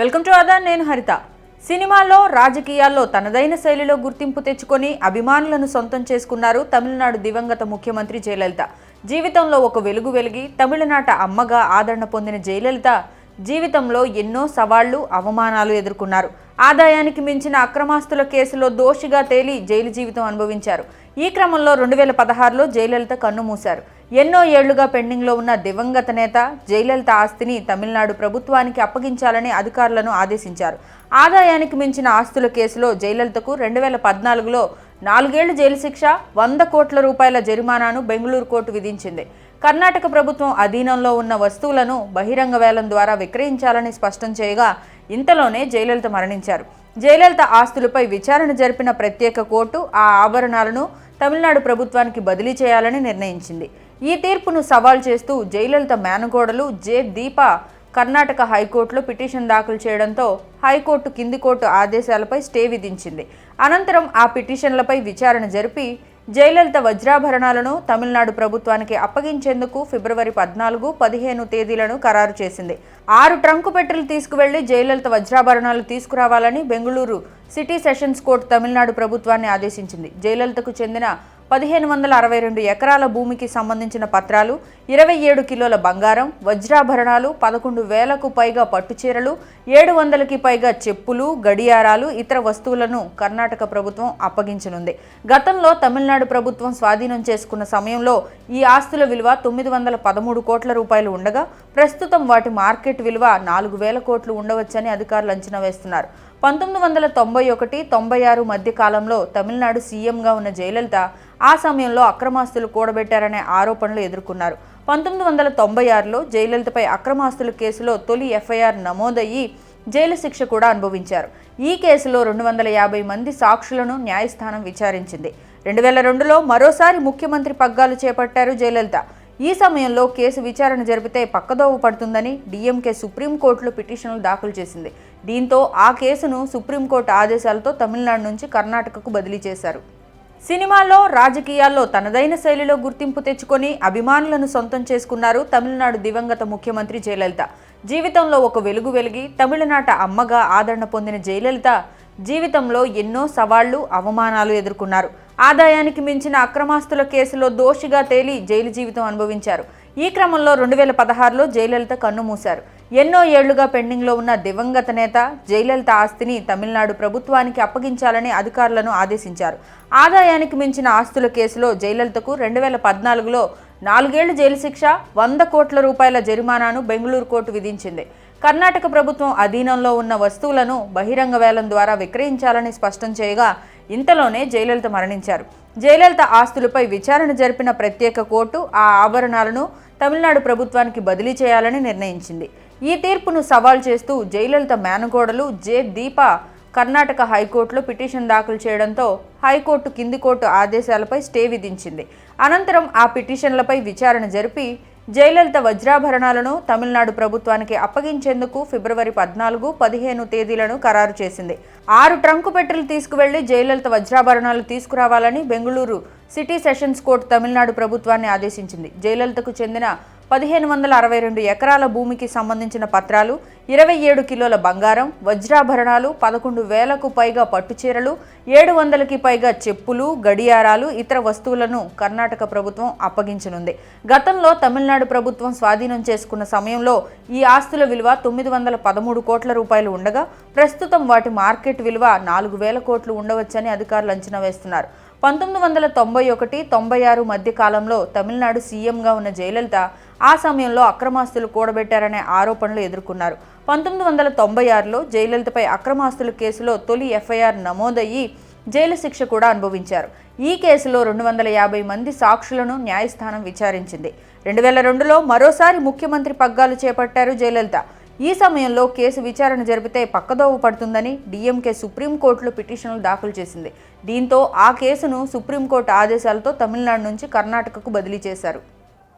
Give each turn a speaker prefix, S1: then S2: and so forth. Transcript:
S1: Welcome to other నేను హరిత. సినిమాల్లో రాజకీయాల్లో తనదైన శైలిలో గుర్తింపు తెచ్చుకొని అభిమానులను సొంతం చేసుకున్నారు తమిళనాడు దివంగత ముఖ్యమంత్రి జయలలిత. జీవితంలో ఒక వెలుగు వెలిగి తమిళనాట అమ్మగా ఆదరణ పొందిన జయలలిత జీవితంలో ఎన్నో సవాళ్ళు అవమానాలు ఎదుర్కొన్నారు. ఆదాయానికి మించిన అక్రమాస్తుల కేసులో దోషిగా తేలి జైలు జీవితం అనుభవించారు. ఈ క్రమంలో రెండు వేల పదహారులో జయలలిత కన్నుమూశారు ఎన్నో ఏళ్ళుగా పెండింగ్లో ఉన్న దివంగత నేత జయలలిత ఆస్తిని తమిళనాడు ప్రభుత్వానికి అప్పగించాలని అధికారులను ఆదేశించారు. ఆదాయానికి మించిన ఆస్తుల కేసులో జయలలితకు రెండు వేల పద్నాలుగులో నాలుగేళ్ళ జైలు శిక్ష వంద కోట్ల రూపాయల జరిమానాను బెంగళూరు కోర్టు విధించింది. కర్ణాటక ప్రభుత్వం అధీనంలో ఉన్న వస్తువులను బహిరంగ వేలం ద్వారా విక్రయించాలని స్పష్టం చేయగా ఇంతలోనే జయలలిత మరణించారు. జయలలిత ఆస్తులపై విచారణ జరిపిన ప్రత్యేక కోర్టు ఆ ఆభరణాలను తమిళనాడు ప్రభుత్వానికి బదిలీ చేయాలని నిర్ణయించింది. ఈ తీర్పును సవాల్ చేస్తూ జయలలిత మేనగోడలు జే. దీప కర్ణాటక హైకోర్టులో పిటిషన్ దాఖలు చేయడంతో హైకోర్టు కింది కోర్టు ఆదేశాలపై స్టే విధించింది. అనంతరం ఆ పిటిషన్లపై విచారణ జరిపి జయలలిత వజ్రాభరణాలను తమిళనాడు ప్రభుత్వానికి అప్పగించేందుకు ఫిబ్రవరి పద్నాలుగు పదిహేను తేదీలను ఖరారు చేసింది. ఆరు ట్రంకు పెట్టెలు తీసుకువెళ్ళి జయలలిత వజ్రాభరణాలు తీసుకురావాలని Bengaluru city sessions court Tamil Nadu ప్రభుత్వాన్ని ఆదేశించింది. జయలలితకు చెందిన పదిహేను వందల అరవై రెండు ఎకరాల భూమికి సంబంధించిన పత్రాలు ఇరవై ఏడు కిలోల బంగారం వజ్రాభరణాలు పదకొండు వేలకు పైగా పట్టుచీరలు ఏడు వందలకి పైగా చెప్పులు గడియారాలు ఇతర వస్తువులను కర్ణాటక ప్రభుత్వం అప్పగించనుంది. గతంలో తమిళనాడు ప్రభుత్వం స్వాధీనం చేసుకున్న సమయంలో ఈ ఆస్తుల విలువ తొమ్మిది వందల పదమూడు కోట్ల రూపాయలు ఉండగా ప్రస్తుతం వాటి మార్కెట్ విలువ నాలుగు వేల కోట్లు ఉండవచ్చని అధికారులు అంచనా వేస్తున్నారు. పంతొమ్మిది వందల తొంభై ఒకటి తొంభై ఆరు మధ్య కాలంలో తమిళనాడు సీఎంగా ఉన్న జయలలిత ఆ సమయంలో అక్రమాస్తులు కూడబెట్టారనే ఆరోపణలు ఎదుర్కొన్నారు. పంతొమ్మిది వందల తొంభై ఆరులో జయలలితపై అక్రమాస్తుల కేసులో తొలి ఎఫ్ఐఆర్ నమోదయ్యి జైలు శిక్ష కూడా అనుభవించారు. ఈ కేసులో రెండు వందల యాభై మంది సాక్షులను న్యాయస్థానం విచారించింది. రెండు వేల రెండులో మరోసారి ముఖ్యమంత్రి పగ్గాలు చేపట్టారు జయలలిత. ఈ సమయంలో కేసు విచారణ జరిపితే పక్కదోవ పడుతుందని డీఎంకే సుప్రీంకోర్టులో పిటిషన్లు దాఖలు చేసింది. దీంతో ఆ కేసును సుప్రీంకోర్టు ఆదేశాలతో తమిళనాడు నుంచి కర్ణాటకకు బదిలీ చేశారు. సినిమాల్లో రాజకీయాల్లో తనదైన శైలిలో గుర్తింపు తెచ్చుకొని అభిమానులను సొంతం చేసుకున్నారు తమిళనాడు దివంగత ముఖ్యమంత్రి జయలలిత. జీవితంలో ఒక వెలుగు వెలిగి తమిళనాట అమ్మగా ఆదరణ పొందిన జయలలిత జీవితంలో ఎన్నో సవాళ్ళు అవమానాలు ఎదుర్కొన్నారు. ఆదాయానికి మించిన అక్రమాస్తుల కేసులో దోషిగా తేలి జైలు జీవితం అనుభవించారు. ఈ క్రమంలో రెండు వేల పదహారులో జయలలిత కన్నుమూశారు ఎన్నో ఏళ్ళుగా పెండింగ్లో ఉన్న దివంగత నేత జయలలిత ఆస్తిని తమిళనాడు ప్రభుత్వానికి అప్పగించాలని అధికారులను ఆదేశించారు. ఆదాయానికి మించిన ఆస్తుల కేసులో జయలలితకు రెండు వేల పద్నాలుగులో నాలుగేళ్ళ జైలు శిక్ష వంద కోట్ల రూపాయల జరిమానాను బెంగళూరు కోర్టు విధించింది. కర్ణాటక ప్రభుత్వం అధీనంలో ఉన్న వస్తువులను బహిరంగ వేలం ద్వారా విక్రయించాలని స్పష్టం చేయగా ఇంతలోనే జయలలిత మరణించారు. జయలలిత ఆస్తులపై విచారణ జరిపిన ప్రత్యేక కోర్టు ఆ ఆభరణాలను తమిళనాడు ప్రభుత్వానికి బదిలీ చేయాలని నిర్ణయించింది. ఈ తీర్పును సవాల్ చేస్తూ జయలలిత మేనగోడలు జె. దీప కర్ణాటక హైకోర్టులో పిటిషన్ దాఖలు చేయడంతో హైకోర్టు కింది కోర్టు ఆదేశాలపై స్టే విధించింది. అనంతరం ఆ పిటిషన్లపై విచారణ జరిపి జయలలిత వజ్రాభరణాలను తమిళనాడు ప్రభుత్వానికి అప్పగించేందుకు ఫిబ్రవరి పద్నాలుగు పదిహేను తేదీలను ఖరారు చేసింది. ఆరు ట్రంకు పెట్టెలు తీసుకువెళ్ళి జయలలిత వజ్రాభరణాలు తీసుకురావాలని Bengaluru city sessions court Tamil Nadu ప్రభుత్వాన్ని ఆదేశించింది. జయలలితకు చెందిన పదిహేను వందల అరవై రెండు ఎకరాల భూమికి సంబంధించిన పత్రాలు ఇరవై ఏడు కిలోల బంగారం వజ్రాభరణాలు పదకొండు వేలకు పైగా పట్టుచీరలు ఏడు వందలకి పైగా చెప్పులు గడియారాలు ఇతర వస్తువులను కర్ణాటక ప్రభుత్వం అప్పగించనుంది. గతంలో తమిళనాడు ప్రభుత్వం స్వాధీనం చేసుకున్న సమయంలో ఈ ఆస్తుల విలువ తొమ్మిది వందల పదమూడు కోట్ల రూపాయలు ఉండగా ప్రస్తుతం వాటి మార్కెట్ విలువ నాలుగు వేల కోట్లు ఉండవచ్చని అధికారులు అంచనా వేస్తున్నారు. పంతొమ్మిది వందల తొంభై ఒకటి తొంభై ఆరు మధ్య కాలంలో తమిళనాడు సీఎంగా ఉన్న జయలలిత ఆ సమయంలో అక్రమాస్తులు కూడబెట్టారనే ఆరోపణలు ఎదుర్కొన్నారు. పంతొమ్మిది వందల తొంభై ఆరులో జయలలితపై అక్రమాస్తుల కేసులో తొలి ఎఫ్ఐఆర్ నమోదయ్యి జైలు శిక్ష కూడా అనుభవించారు. ఈ కేసులో రెండు వందల యాభై మంది సాక్షులను న్యాయస్థానం విచారించింది. రెండు వేల రెండులో మరోసారి ముఖ్యమంత్రి పగ్గాలు చేపట్టారు జయలలిత. ఈ సమయంలో కేసు విచారణ జరిపితే పక్కదోవ పడుతుందని డీఎంకే సుప్రీంకోర్టులో పిటిషన్లు దాఖలు చేసింది. దీంతో ఆ కేసును సుప్రీంకోర్టు ఆదేశాలతో తమిళనాడు నుంచి కర్ణాటకకు బదిలీ చేశారు.